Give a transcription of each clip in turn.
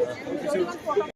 Guru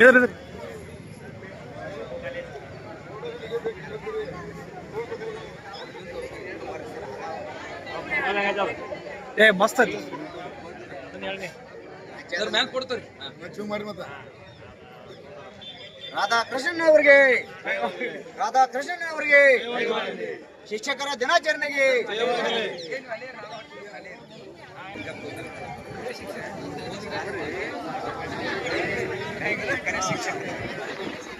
ಇದ್ರ ಏ ಮಸ್ತ್ ಐತಿ. ರಾಧಾಕೃಷ್ಣನ್ ಅವರಿಗೆ. ರಾಧಾಕೃಷ್ಣನ್ ಅವರಿಗೆ. ಶಿಕ್ಷಕರ ದಿನಾಚರಣೆಗೆ. ಸರ, ಒಂದ್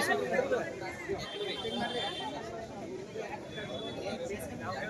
ಸ್ವಲ್ಪ ಹಿಂದೆ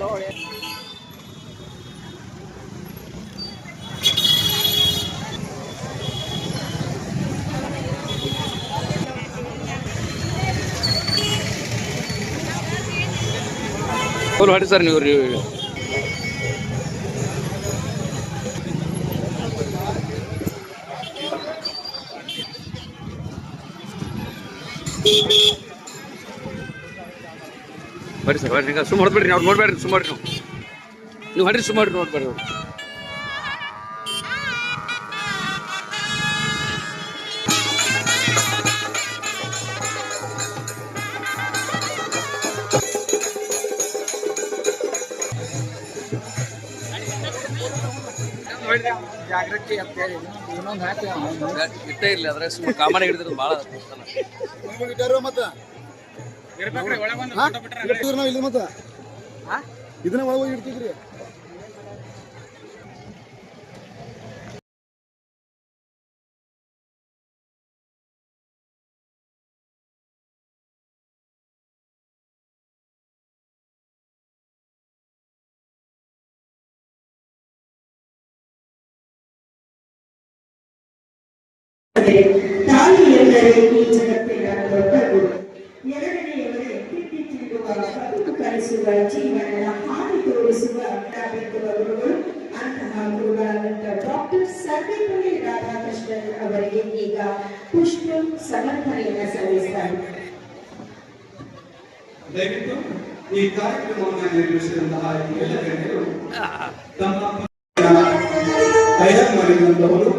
ಬರ್ರಿ ಫುಲ್ ಹೊಡಿ ಸರ್ ನೀವು ನೀವು ಬರ್ರಿ ಸರ್ ಬರ್ರಿ. ಸುಮ್ಮ ಹೊಡ್ಬೇಡ್ರಿ ಅವ್ರು ನೋಡ್ಬೇಡ್ರಿ ಸುಮಾರು ನೀವು. ನೀವು ಹೊಡ್ರಿ ಸುಮಾರು ನೋಡ್ಬೇಡ್ರಿ ಅವ್ರು. ಜಾಗೃತಿ ಅಂತ ಹೇಳಿ ಇನ್ನೊಂದು ಹಾಕಿ ಇಟ್ಟೇ ಇಲ್ಲ ಅದ್ರ ಸುಮ್ಮನೆ ಕಾಮನ್ ಹಿಡಿದ್ರೆ ಭಾಳ ಇದನ್ನ ಒಳಗೆ ಇಡ್ತಿದ್ರಿ ತಾಯಿ ಎಂದರೆ ಈ ಜಗತ್ತಿನ ದೊಡ್ಡ ಕಲಿಸುವ ಜೀವನದ ಹಾದಿ ತೋರಿಸುವ ಗುರುಗಳು ಅಂತಹ ಗುರುಗಳಾದಂಥ ಡಾಕ್ಟರ್ ಸರ್ವೇಪಲ್ಲಿ ರಾಧಾಕೃಷ್ಣನ್ ಅವರಿಗೆ ಈಗ ಪುಷ್ಪ ಸಮರ್ಪಣೆಯನ್ನು ಸಲ್ಲಿಸ್ತಾರೆ. ಈ ಕಾರ್ಯಕ್ರಮವನ್ನು ನಿರ್ಮಿಸಿದಂತಹ ಎಲ್ಲ ಗಣ್ಯರು, ತಮ್ಮ ತಯಾರು ಮಾಡಿದಂತವರು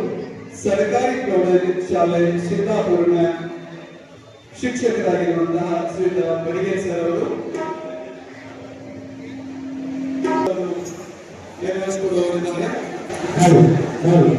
ಸರ್ಕಾರಿ ಪ್ರೌಢಶಾಲೆ ಸಿದ್ದಾಪುರನ ಶಿಕ್ಷಕರಾಗಿರುವಂತಹ ಶ್ರೀ ಬಡಿಗೆ ಸರ್ ಅವರು ನೆರವೇರಿಸಿಕೊಡುವವರಿದ್ದಾರೆ ಶ್ರೀ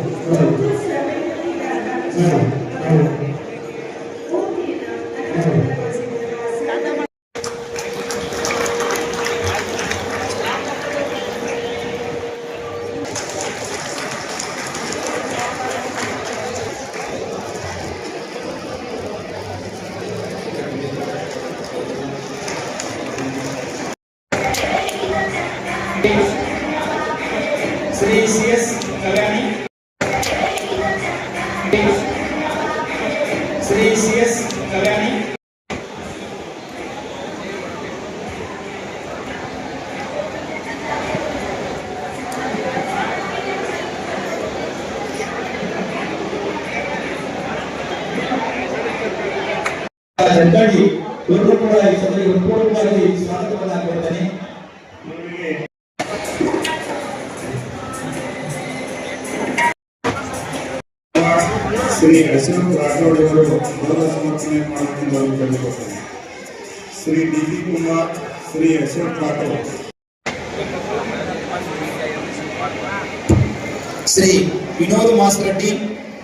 ಶ್ರೀ ಅಶೋಕ್ ರಾಠೋಡ್ ಅವರು ಗೌರವ ಸಮರ್ಪಣೆ ಕೇಳಿಕೊಳ್ತಾರೆ Shri D P Kumar Shri Ashok Rathod Shri Vinod Masreddy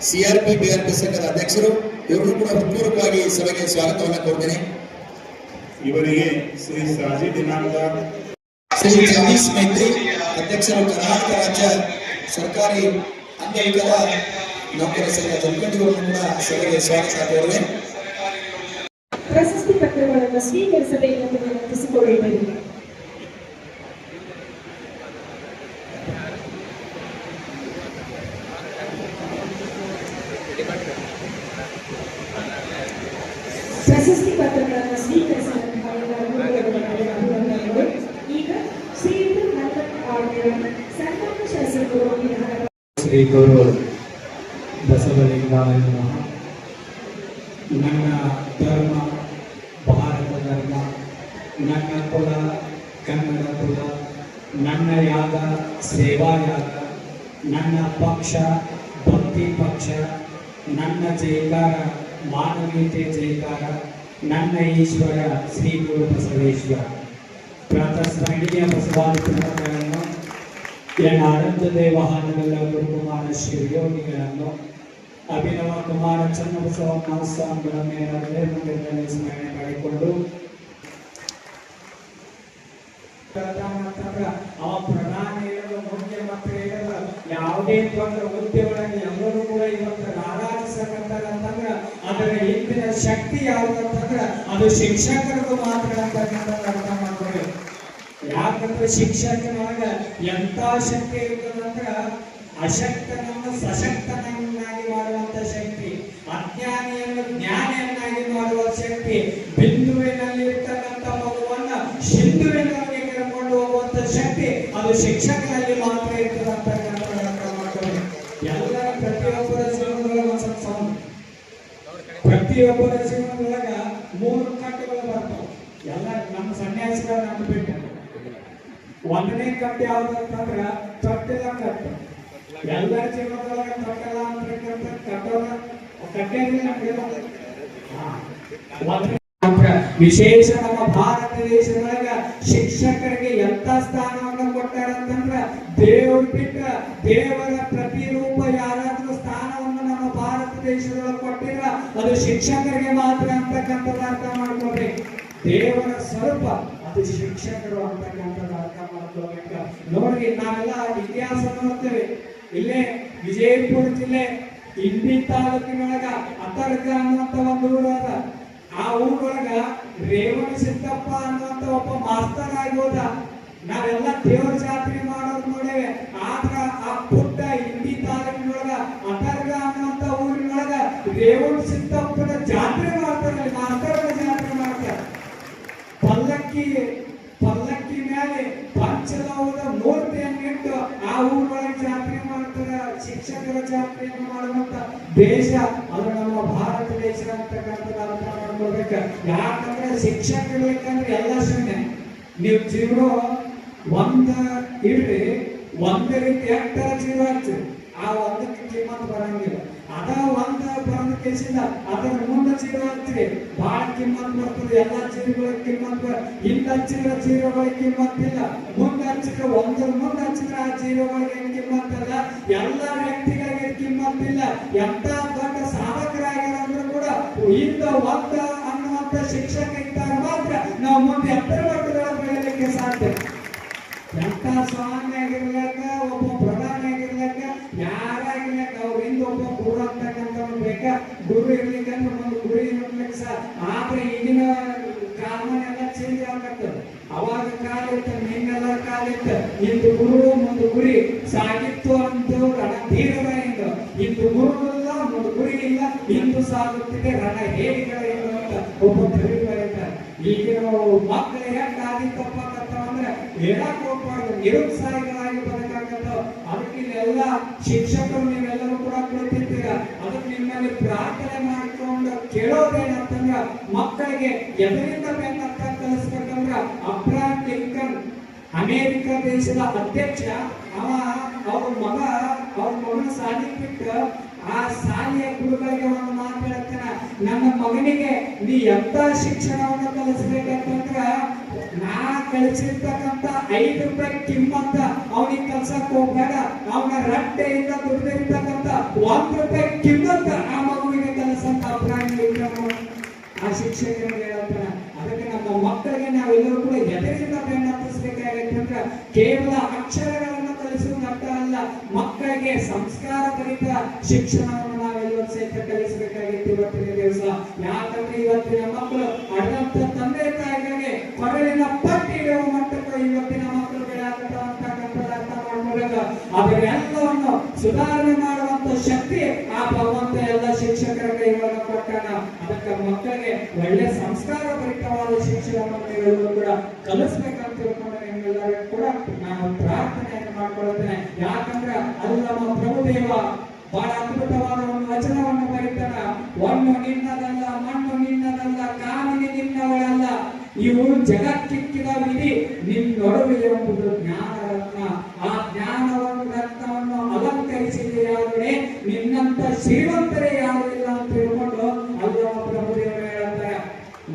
CRP BRP ಸಂಘದ ಅಧ್ಯಕ್ಷರು ಇವರು ಕೂಡ ಹೃತ್ಪೂರ್ವಕವಾಗಿ ಸಭೆಗೆ ಸ್ವಾಗತವನ್ನು ಕೋರ್ತೇನೆ ಇವರಿಗೆ ಶ್ರೀ ಸಾಜಿ ದಿನಾಂಕ ಶ್ರೀ ಜಗದೀಶ್ ಮೈತ್ರಿ ಅಧ್ಯಕ್ಷರು ಕರ್ನಾಟಕ ರಾಜ್ಯ ಸರ್ಕಾರಿ ಅಂಗವಿಕಲ ನೌಕರ ಸಂಘ ಜಮಖಂಡಿಗಳನ್ನು ಕೂಡ ಸಭೆಗೆ ಸ್ವಾಗತ ಕೋರುವೆ ಪ್ರಶಸ್ತಿ ಪತ್ರಗಳನ್ನು ಸ್ವೀಕರಿಸಬೇಕೆಂದು ವಿನಂತಿಸಿಕೊಳ್ಳುತ್ತೇನೆ. ಪ್ರಶಸ್ತಿ ಪತ್ರಗಳನ್ನು ಸ್ವೀಕರಿಸಿದಂತಹ ಈಗ ಶ್ರೀಯುತ ಸನ್ಮಾನ ಶಾಸಕರು ಶ್ರೀ ಗುರು ಬಸವಲಿಂಗಾಯ ನಮಃ ನನ್ನ ಧರ್ಮ ಭಾರತ ಧರ್ಮ ನನ್ನ ಕುಲ ಕನ್ನಡ ಕುಲ ನನ್ನ ಯಾಗ, ಸೇವಾ ಯಾಗ, ನನ್ನ ಪಕ್ಷ, ಭಕ್ತಿ ಪಕ್ಷ, ನನ್ನ ಜೈಕಾರ ಮಾನವೀಯತೆ ಜೈಕಾರ ನನ್ನ ಈಶ್ವರ, ಶ್ರೀ ಗುರು ಬಸವೇಶ್ವರ. ಪ್ರಾತಃಸ್ಮರಣೀಯ ಬಸವಾದಿಗಳನ್ನು ಎನ್ನ ಆನಂದದೇ ವಾಹನಗಳ ಗುರುಕುಮಾರ ಶಿವಯೋಗಿಗಳನ್ನು ಅಭಿನವ ಕುಮಾರ ಚನ್ನಬಸವ ಮಹಾಸ್ವಾಮಿಗಳ ಮೇಲೆ ಮಂದಿರದಲ್ಲಿ ಸ್ಮರಣೆ ಮಾಡಿಕೊಂಡು ಅವ ಪ್ರಧಾನಿ ಮುಖ್ಯ ಮುಖ್ಯಮಂತ್ರಿ ಇರೋದು ಯಾವುದೇ ಒಂದು ಹುದ್ದೆ ಒಳಗೆ ಎಲ್ಲರೂ ಕೂಡ ಇವತ್ತು ರಾರಾಜಿಸಕತ್ತಾರ ಅಂತಂದ್ರ, ಅದರ ಹಿಂದಿನ ಶಕ್ತಿ ಯಾವುದು ಅಂತಂದ್ರ, ಅದು ಶಿಕ್ಷಕರಿಗೂ ಮಾತ್ರ ಅಂತಕ್ಕಂಥದ್ದು ಅರ್ಥ ಮಾಡ್ಕೊಬೇಕು ಯಾಕಂದ್ರೆ ಶಿಕ್ಷಕನೊಳಗ ಎಂತ ಶಕ್ತಿ ಇರ್ತದಂದ್ರ, ಅಶಕ್ತನನ್ನು ಸಶಕ್ತನನ್ನಾಗಿ ಜ್ಞಾನಿಯನ್ನಾಗಿ ಮಾಡುವ ಶಕ್ತಿ ಬಿಂದುವಿನಲ್ಲಿ ಇರ್ತಕ್ಕಂಥ ಮಗುವನ್ನ ಸಿಂಧುವಿನೊಳಗೆ ಕರ್ಕೊಂಡು ಹೋಗುವಂತ ಶಕ್ತಿ ಅದು ಶಿಕ್ಷಕನಲ್ಲಿ ಮಾತ್ರ ಇರ್ತದಂತ ಎಲ್ಲರ ಪ್ರತಿಯೊಬ್ಬರ ಜೀವನದೊಳಗೆ ಒಂದ್ ಸ್ವಲ್ಪ ಸೌಂಡ್ ಪ್ರತಿಯೊಬ್ಬರ ಜೀವನದೊಳಗ ಮೂರು ಕಟ್ಟೆಗಳು ಬರ್ತಾವ. ಎಲ್ಲ ನಮ್ಮ ಸನ್ಯಾಸಿಗಳು ನಮ್ಗೆ ಬಿಟ್ಟು. ಒಂದನೇ ಕಟ್ಟೆ ಯಾವ್ದು ಅಂತಂದ್ರ ತೊಟ್ಟಿದ ಕಟ್ಟು ಎಲ್ಲರ ಜೀವನದೊಳಗ ತೊಟ್ಟಲ್ಲ ಅಂತ ಕಟ್ಟೋದ ವಿಶೇಷ ನಮ್ಮ ಭಾರತ ದೇಶದೊಳಗ ಶಿಕ್ಷಕರಿಗೆ ಎಂತ ಸ್ಥಾನವನ್ನು ಕೊಟ್ಟಾರ ಅಂತಂದ್ರ ದೇವ್ರ ಬಿಟ್ಟ ದೇವರ ಪ್ರತಿರೂಪ ಯಾರಾದ್ರೂ ಸ್ಥಾನವನ್ನು ನಮ್ಮ ಭಾರತ ದೇಶದೊಳಗೆ ಕೊಟ್ಟಿಲ್ಲ ಅದು ಶಿಕ್ಷಕರಿಗೆ ಮಾತ್ರ ಅಂತಕ್ಕಂಥದ್ದು ಅರ್ಥ ಮಾಡ್ಕೋಬೇಕು ದೇವರ ಸ್ವರೂಪ ಅದು ಶಿಕ್ಷಕರು ಅಂತಕ್ಕಂಥದ್ದು ಅರ್ಥ ಮಾಡ್ಕೊಳ್ಬೇಕು. ನೋಡ್ರಿ, ನಾವೆಲ್ಲ ಇತಿಹಾಸ ನೋಡ್ತೇವೆ. ಇಲ್ಲೇ ವಿಜಯಪುರ ಜಿಲ್ಲೆ ಇಂಡಿ ತಾಲೂಕಿನೊಳಗ ಅತರ್ಗ ಅನ್ನುವಂತ ಒಂದು ಊರು ಅದ. ಆ ಊರೊಳಗ ರೇವಣ ಸಿದ್ದಪ್ಪ ಅನ್ನುವಂತ ಒಬ್ಬ ಮಾಸ್ತರ್ ಆಗಿ ಹೋದ ನಾವೆಲ್ಲ ದೇವರ ಜಾತ್ರೆ ಮಾಡೋದು ನೋಡೇವೆ. ಆದ್ರ ಆ ಪುಟ್ಟ ಇಂಡಿ ತಾಲೂಕಿನೊಳಗ ಅತರ್ಗ ಅನ್ನುವಂತ ಊರಿನೊಳಗ ರೇವಣ ಸಿದ್ದಪ್ಪನ ಜಾತ್ರೆ ಮಾಡ್ತಾರೆ ಅಲ್ಲಿ ಮಾಸ್ತರ್ಗಳ ಜಾತ್ರೆ ಮಾಡ್ತಾರೆ ಪಲ್ಲಕ್ಕಿ ಪಲ್ಲಕ್ಕಿ ಮೇಲೆ ಪಂಚಲೋಹದ ಮೂರ್ತಿಯನ್ನು ಇಟ್ಟು ಆ ಊರೊಳಗೆ ಜಾತ್ರೆ ಮಾಡ್ತಾರೆ ಶಿಕ್ಷಕರ ಜಾತ್ರೆಯನ್ನು ಮಾಡುವಂತ ದೇಶ ಅಂದ್ರೆ ನಮ್ಮ ಭಾರತ ದೇಶ ಅಂತಕ್ಕಂಥದ್ದು ಯಾಕಂದ್ರೆ ಶಿಕ್ಷಣ ಬೇಕಂದ್ರೆ ಎಲ್ಲ ಶೂನ್ಯ ನೀವು ಜೀವ ಒಂದ ಇಡ್ರಿ, ಒಂದ್ ರೀತಿ ಎಟ್ಟರ ಜೀವ ಆಗ್ತದೆ ಆ ಒಂದಕ್ಕೆ ಕಿಮ್ಮತ್ ಬರಂಗಿಲ್ಲ. ಕೇಸಿಂದ ಅದರ ಮುಂದೆ ಚೀರ ಹಚ್ಚಿರಿ ಬಹಳ ಕಿಮ್ಮತ್ ಬರ್ತದೆ ಎಲ್ಲಾ ಚೀರಗಳಿಗೆ ಕಿಮ್ಮತ್ ಹಿಂದೆ ಹಚ್ಚಿದ್ರೆ ಜೀವಗಳಿಗೆ ಕಿಮ್ಮತ್ ಇಲ್ಲ. ಮುಂದೆ ಹಚ್ಚಿದ್ರೆ ಒಂದ್ರ ಮುಂದೆ ಹಚ್ಚಿದ್ರೆ ಆ ಚೀರಗಳಿಗೆ ಕಿಮ್ಮತ್ ಅಲ್ಲ ಎಲ್ಲ ವ್ಯಕ್ತಿಗಳಿಗೆ ಕಿಮ್ಮತ್ ಇಲ್ಲ. ಎಂತ ದೊಡ್ಡ ಸಾಧಕರಾಗಿರಂದ್ರೂ ಕೂಡ ಇಂತ ಒಂದ ಅನ್ನುವಂತ ಶಿಕ್ಷಕ ಇದ್ದಾಗ ಮಾತ್ರ ನಾವು ಮುಂದೆ ಎತ್ತರ ಮಟ್ಟದೊಳಗೆ ಬೆಳೀಲಿಕ್ಕೆ ಸಾಧ್ಯ. ಎಂತ ಸ್ವಾಮಿ ಆಗಿರ್ಲಕ್ಕ ಒಬ್ಬ ಪ್ರಧಾನಿ ಅಂತಕ್ಕಂಥವ್ನು ಇರ್ಲಿಕ್ಕೆ ಗುರು ಇರ್ಲಿಕ್ಕಂದ್ರೆ ಒಂದು ಗುರಿ ಇರ್ಲಿಕ್ಕೆ ಸಹ, ಆದ್ರೆ ಈಗಿನ ಕಾಲನೆಲ್ಲ ಚೇಂಜ್ ಆಗ್ತದೆ ಅವಾಗ ಕಾಲ ಇತ್ತ ನಿನ್ನೆಲ್ಲ ಕಾಲ ಇತ್ತ. ಇಂದು ಗುರು ಒಂದು ಗುರಿ ಸಾಗಿತ್ತು ಅಂತ ರಣಧೀರರ ಇಂದು ಇಂದು ಗುರು ಇಲ್ಲ, ಒಂದು ಗುರಿ ಇಲ್ಲ, ಇಂದು ಸಾಗುತ್ತಿದೆ ರಣ ಹೇಡಿಗಳ ಇಲ್ಲ ಅಂತ ಒಬ್ಬ ಬರೀತಾರೆ ಈಗಿನ ಮಕ್ಕಳು ಹೆಂಗ್ ಆಗಿತ್ತಪ್ಪ ಅಂದ್ರೆ ಹೇಳಕ್ ಹೋಗ್ಬಾರ್ದು ನಿರುತ್ಸಾಹಿಗಳಾಗಿ ಬರಕಾಗತ್ತ ಅದಕ್ಕೆ ಇಲ್ಲೆಲ್ಲ ಶಿಕ್ಷಕರು ನೀವೆಲ್ಲರೂ ಮಕ್ಕಳಿಗೆ ಎದರಿಂದ ಬೇಕಂತ ಕಲಿಸ್ಬೇಕಂದ್ರ ಅಬ್ರಾಮ್ ಲಿಂಕನ್ ಅಮೇರಿಕ ದೇಶದ ಅಧ್ಯಕ್ಷ, ಅವ ಅವ್ರ ಮಗ, ಅವ್ರ ಮಗನ ಸಾಲಿ ಬಿಟ್ಟು ಆ ಶಾಲೆಯ ಗುರುಗಳಿಗೆ ಒಂದು ಮಾತು ಹೇಳ್ತಾನ ನನ್ನ ಮಗನಿಗೆ ನೀ ಎಂತ ಶಿಕ್ಷಣವನ್ನು ಕಲಿಸ್ಬೇಕಂತಂದ್ರ, ನಾ ಕಲಿಸಿರ್ತಕ್ಕಂತ ಐದು ರೂಪಾಯಿ ಕಿಮ್ಮತ್ತ ಅವನಿಗೆ ಕಲ್ಸಕ್ ಹೋಗ್ಬೇಡ. ಅವನ ರಟ್ಟೆಯಿಂದ ದುಡ್ಡಿರ್ತಕ್ಕಂತ ಒಂದ್ ರೂಪಾಯಿ ಕಿಮ್ಮತ್ತ ಆ ಮಗುವಿಗೆ ಕಲಿಸಂತ ಅಭಿಪ್ರಾಯ ಆ ಶಿಕ್ಷಕರಿಗೆ ಹೇಳ್ತಾನೆ ಅದಕ್ಕೆ ನಮ್ಮ ಮಕ್ಕಳಿಗೆ ನಾವೆಲ್ಲರೂ ಕೂಡ ಎದರಿಂದ ಪ್ರೇರಣೆ ಹತ್ತಿಸ್ಬೇಕಾಗೈತೆ ಅಂದ್ರೆ ಕೇವಲ ಅಕ್ಷರಗಳನ್ನು ಕಲಿಸುವುದು ಅರ್ಥ ಅಲ್ಲ, ಮಕ್ಕಳಿಗೆ ಸಂಸ್ಕಾರ ಭರಿತ ಶಿಕ್ಷಣವನ್ನು ನಾವೆಲ್ಲರೂ ಸಹಿತ ಕಲಿಸಬೇಕಾಗಿತ್ತು ಇವತ್ತಿನ ದಿವಸ. ಯಾಕಂದ್ರೆ ಇವತ್ತಿನ ಮಕ್ಕಳು ಅಡಂತ ತಂದೆ ತಾಯಿಗಳಿಗೆ ಕೊರಳಿನ ಪಟ್ಟಿ ಇಡುವ ಮಟ್ಟಕ್ಕೆ ಇವತ್ತಿನ ಮಕ್ಕಳು ಅಂತ ಅರ್ಥ ಮಾಡ್ಕೊಬೇಕು ಅದನ್ನೆಲ್ಲವನ್ನು ಸುಧಾರಣೆ ಮಾಡುವಂತ ಶಕ್ತಿ ಆ ಭಗವಂತ ಎಲ್ಲ ಶಿಕ್ಷಕರ ಕೈವಾಗ ಕೊಟ್ಟಾನ. ಅದಕ್ಕೆ ಮಕ್ಕಳಿಗೆ ಒಳ್ಳೆ ಸಂಸ್ಕಾರ ಭರಿತವಾದ ಶಿಕ್ಷಣವನ್ನು ಕೂಡ ಕಲಿಸ್ಬೇಕಂತ ತಿಳ್ಕೊಂಡು ನಿಮ್ಮೆಲ್ಲರಿಗೂ ಕೂಡ ನಾನು ಪ್ರಾರ್ಥನೆಯನ್ನು ಮಾಡ್ಕೊಳ್ತೇನೆ. ಯಾಕಂದ್ರೆ ಅದು ನಮ್ಮ ಪ್ರಭುದೇವ ಬಹಳ ಅದ್ಭುತವಾದ ಒಂದು ವಚನವನ್ನು ಬರೀತಾನ. ಒಣ್ಣು ನಿನ್ನದಲ್ಲ, ಮಣ್ಣು ನಿನ್ನದಲ್ಲ ಕಾನಿಗೆ ನಿನ್ನವಳಲ್ಲ. ಇವು ಜಗಕ್ಕಿಕ್ಕಿದ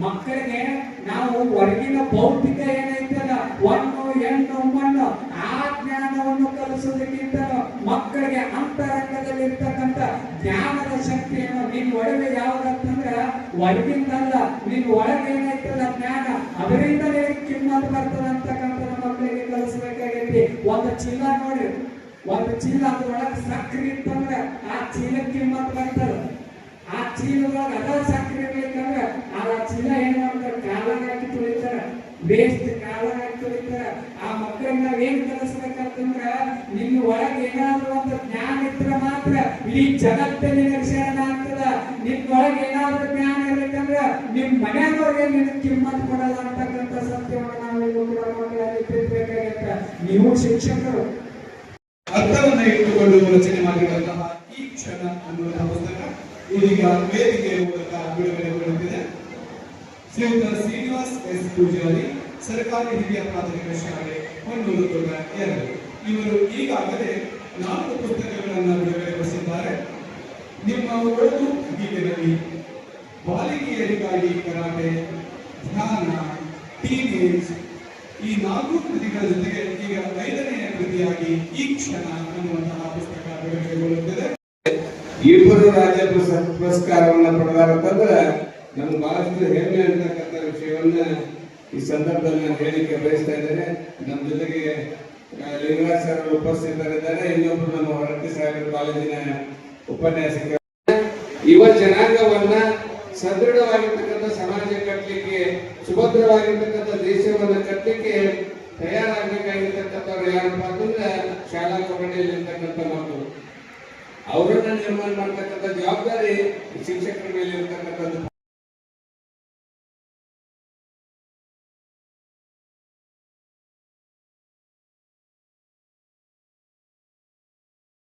ಮಕ್ಕಳಿಗೆ ನಾವು ಹೊರಗಿನ ಭೌತಿಕ ಏನೈತಲ್ಲ? ಒಂದು ಹೆಣ್ಣು ಮಣ್ಣು ಆ ಜ್ಞಾನವನ್ನು ಕಲಿಸೋದಕ್ಕಿಂತ ಮಕ್ಕಳಿಗೆ ಅಂತರಂಗದಲ್ಲಿ ಇರ್ತಕ್ಕಂಥ ಜ್ಞಾನದ ಶಕ್ತಿಯನ್ನು ನಿನ್ ಒಳಗೆ ಯಾವ್ದಂತಂದ್ರ ಹೊರಗಿಂದಲ್ಲ ನಿನ್ ಒಳಗೆ ಏನೈತಲ್ಲ ಜ್ಞಾನ? ಅದರಿಂದಲೇ ಕಿಮ್ಮತ್ ಬರ್ತದೆ ಅಂತಕ್ಕಂಥ ಮಕ್ಕಳಿಗೆ ಕಲಿಸಬೇಕಾಗೈತಿ. ಒಂದು ಚೀಲ ನೋಡಿ. ಒಂದು ಚೀಲ ಅದ್ರೊಳಗೆ ಸಕ್ಕರೆ ಇತ್ತಂದ್ರೆ ಆ ಚೀಲಕ್ಕೆ ಕಿಮ್ಮತ್ ಬರ್ತದೆ. ಆ ಚೀಲದೊಳಗೆ ಅದ ಸಕ್ಕರೆ ಇರ್ಬೇಕಂದ್ರೆ ಆ ಚೀಲ ಏನು ಮಾಡ್ತಾರೆ? ಕಾಲಾಗ ಹಾಕಿ ತುಳಿತಾರ. ಬೇಸ್ಟ್ ಕಾಲಾಗ ಹಾಕಿ ತುಳಿತಾರ. ಆ ಮಕ್ಕಳನ್ನ ಏನ್ ಕಲಿಸ್ಬೇಕಂತಂದ್ರ ನಿನ್ನ ಒಳಗೆ ಏನಾದ್ರೂ ಒಂದು ಜ್ಞಾನ ಇದ್ರೆ ಮಾತ್ರ ಈ ಜಗತ್ತಲ್ಲಿ ಶರಣ ಆಗ್ತದ. ನಿನ್ ಒಳಗೆ ಏನಾದ್ರೂ ಜ್ಞಾನ ಇರ್ಬೇಕಂದ್ರ ನಿಮ್ ಮನೆಯವ್ರಿಗೆ ನಿನ್ ಕಿಮ್ಮತ್ ಕೊಡಲ್ಲ ಅಂತಕ್ಕಂಥ ಸತ್ಯವನ್ನು ನಾವೆಲ್ಲೂ ಕೂಡ ಮಕ್ಕಳಲ್ಲಿ ತಿಳ್ಬೇಕಾಗತ್ತ ನೀವು ಶಿಕ್ಷಕರು. ಅರ್ಥವನ್ನ ಇಟ್ಟುಕೊಂಡು ರಚನೆ ಮಾಡಿರುವಂತಹ ಈ ಕ್ಷಣ ಅನ್ನುವಂತಹ ಇದೀಗ ವೇದಿಕೆಯ ಮೂಲಕ ಬಿಡುಗಡೆಗೊಳ್ಳುತ್ತಿದೆ ಶ್ರೀಯುತ ಶ್ರೀನಿವಾಸ್ ಎಸ್ ಪೂಜಾರಿ, ಸರ್ಕಾರಿ ಹಿರಿಯ ಪ್ರಾಥಮಿಕ ಶಾಲೆ ಹೊನ್ನೂರು ದೊಡ್ಡ ಎರಡು. ಇವರು ಈಗಾಗಲೇ ನಾಲ್ಕು ಪುಸ್ತಕಗಳನ್ನು ಬಿಡುಗಡೆಗೊಳಿಸಿದ್ದಾರೆ ನಿಮ್ಮ ಓದು ಗೀತೆಯಲ್ಲಿ ಬಾಲಿಕೆಯರಿಗಾಗಿ ಕರಾಟೆ, ಧ್ಯಾನ ಟೀನೇಜ್ ಈ ನಾಲ್ಕು ಕೃತಿಗಳ ಜೊತೆಗೆ ಈಗ ಐದನೆಯ ಕೃತಿಯಾಗಿ ಈ ಕ್ಷಣ ಅನ್ನುವಂತಹ ಪುಸ್ತಕ ಬಿಡುಗಡೆಗೊಳ್ಳುತ್ತಿದೆ. ರಾಜ್ಯ ಪುರಸ್- ಪುರಸ್ಕಾರವನ್ನ ಪಡೆದಾರಂತಂದ್ರೆ ನಮ್ಗೆ ಬಹಳಷ್ಟು ಹೆಮ್ಮೆ ಅಂತಕ್ಕಂಥ ವಿಷಯವನ್ನ ಈ ಸಂದರ್ಭದಲ್ಲಿ ನಾನು ಹೇಳಿಕೆ ಬಯಸ್ತಾ ಇದ್ದೇನೆ. ನಮ್ಮ ಜೊತೆಗೆ ಲಿಂಗರಾಜ್ ಸರ್ ಉಪಸ್ಥಿತರಿದ್ದಾರೆ. ಇನ್ನೊಬ್ರು ನಮ್ಮ ಹೊರಟ್ಟಿ ಸಾಗರ ಕಾಲೇಜಿನ ಉಪನ್ಯಾಸಕ ಯುವ ಜನಾಂಗವನ್ನ ಸದೃಢವಾಗಿರ್ತಕ್ಕಂಥ ಸಮಾಜ ಕಟ್ಟಲಿಕ್ಕೆ, ಸುಭದ್ರವಾಗಿರ್ತಕ್ಕಂಥ ದೇಶವನ್ನ ಕಟ್ಟಲಿಕ್ಕೆ ತಯಾರಾಗಬೇಕಾಗಿರ್ತಕ್ಕಂಥವ್ರು ಯಾರಪ್ಪ ಅಂತಂದ್ರೆ ಶಾಲಾ ಕೊಠಡಿಯಲ್ಲಿ ಇರ್ತಕ್ಕಂಥ ಮಕ್ಕಳು. ಅವರನ್ನ ನಿರ್ಮಾಣ ಮಾಡ್ತಕ್ಕಂಥ ಜವಾಬ್ದಾರಿ ಶಿಕ್ಷಕರ ಮೇಲೆ ಇರ್ತಕ್ಕಂಥದ್ದು.